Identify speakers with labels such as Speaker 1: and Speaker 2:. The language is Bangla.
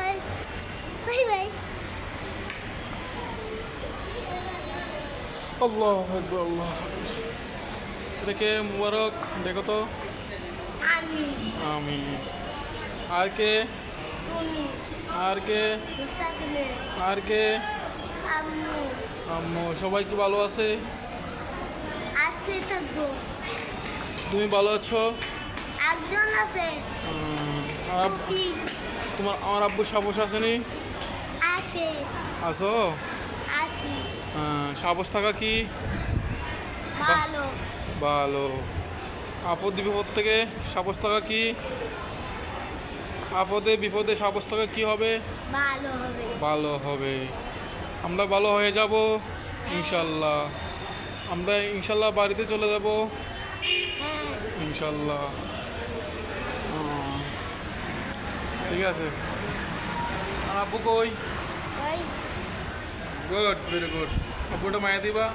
Speaker 1: Bye bye bye Allah Allah এটাকে মুবারক দেখো তো।
Speaker 2: আমি।
Speaker 1: আমি। আর কে? আর কে? আর কে?
Speaker 2: আম্মু।
Speaker 1: সবাই কি ভালো আছে? তুমি ভালো আছো?
Speaker 2: একজন আছে।
Speaker 1: তোমার আমার আব্বু সাবস আসেনি?
Speaker 2: আছে।
Speaker 1: আসো।
Speaker 2: আছি।
Speaker 1: হ্যাঁ, সাবস থাকা কি?
Speaker 2: ভালো।
Speaker 1: ভালো। আপদ বিপদ থেকে সাবস থাকা কি? আপদে বিপদে সাবস থাকা কি হবে?
Speaker 2: ভালো হবে।
Speaker 1: ভালো হবে। আমরা ভালো হয়ে যাব ইনশাল্লাহ। আমরা ইনশাল্লাহ বাড়িতে চলে যাব।
Speaker 2: হ্যাঁ।
Speaker 1: ইনশাল্লাহ। ঠিক আছে। আর আব্বু কই? গুড ভেরি গুড আব্বুটা মায়া দিবা?